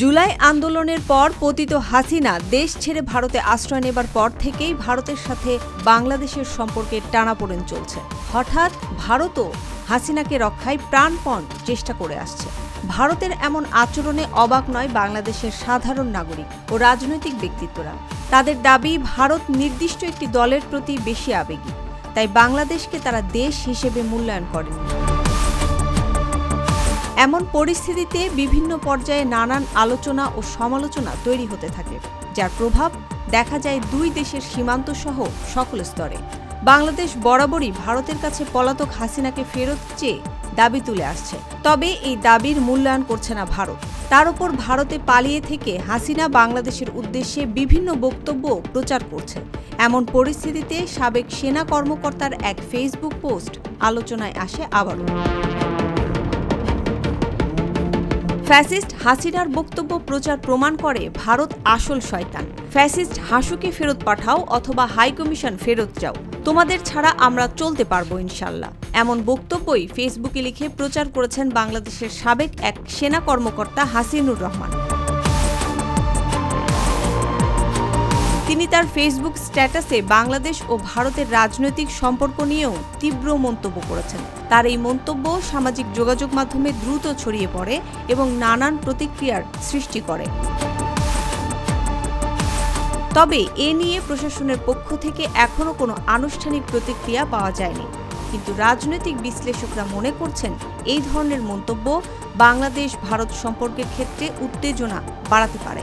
জুলাই আন্দোলনের পর পতিত হাসিনা দেশ ছেড়ে ভারতে আশ্রয় নেবার পর থেকেই ভারতের সাথে বাংলাদেশের সম্পর্কে টানাপোড়েন চলছে। হঠাৎ ভারতও হাসিনাকে রক্ষায় প্রাণপণ চেষ্টা করে আসছে। ভারতের এমন আচরণে অবাক নয় বাংলাদেশের সাধারণ নাগরিক ও রাজনৈতিক ব্যক্তিত্বরা। তাদের দাবি, ভারত নির্দিষ্ট একটি দলের প্রতি বেশি আবেগী। তাই বাংলাদেশকে তারা দেশ হিসেবে মূল্যায়ন করেনি। এমন পরিস্থিতিতে বিভিন্ন পর্যায়ে নানান আলোচনা ও সমালোচনা তৈরি হতে থাকে, যার প্রভাব দেখা যায় দুই দেশের সীমান্ত সহ সকল স্তরে। বাংলাদেশ বরাবরই ভারতের কাছে পলাতক হাসিনাকে ফেরত চেয়ে দাবি তুলে আসছে। তবে এই দাবির মূল্যায়ন করছে না ভারত। তার উপর ভারতে পালিয়ে থেকে হাসিনা বাংলাদেশের উদ্দেশ্যে বিভিন্ন বক্তব্য প্রচার করছে। এমন পরিস্থিতিতে সাবেক সেনা কর্মকর্তার এক ফেসবুক পোস্ট আলোচনায় আসে আবারও। ফ্যাসিস্ট হাসিনার বক্তব্য প্রচার প্রমাণ করে ভারত আসল শয়তান। ফ্যাসিস্ট হাসুকে ফেরত পাঠাও অথবা হাই কমিশন ফেরত যাও। তোমাদের ছাড়া আমরা চলতে পারব ইনশাল্লাহ। এমন বক্তব্যই ফেসবুকে লিখে প্রচার করেছেন বাংলাদেশের সাবেক এক সেনা কর্মকর্তা হাসিনুর রহমান। তিনি তার ফেসবুক স্ট্যাটাসে বাংলাদেশ ও ভারতের রাজনৈতিক সম্পর্ক নিয়েও তীব্র মন্তব্য করেছেন। তার এই মন্তব্য সামাজিক যোগাযোগ মাধ্যমে দ্রুত ছড়িয়ে পড়ে এবং নানান প্রতিক্রিয়ার সৃষ্টি করে। তবে এ নিয়ে প্রশাসনের পক্ষ থেকে এখনও কোনো আনুষ্ঠানিক প্রতিক্রিয়া পাওয়া যায়নি। কিন্তু রাজনৈতিক বিশ্লেষকরা মনে করছেন, এই ধরনের মন্তব্য বাংলাদেশ ভারত সম্পর্কের ক্ষেত্রে উত্তেজনা বাড়াতে পারে।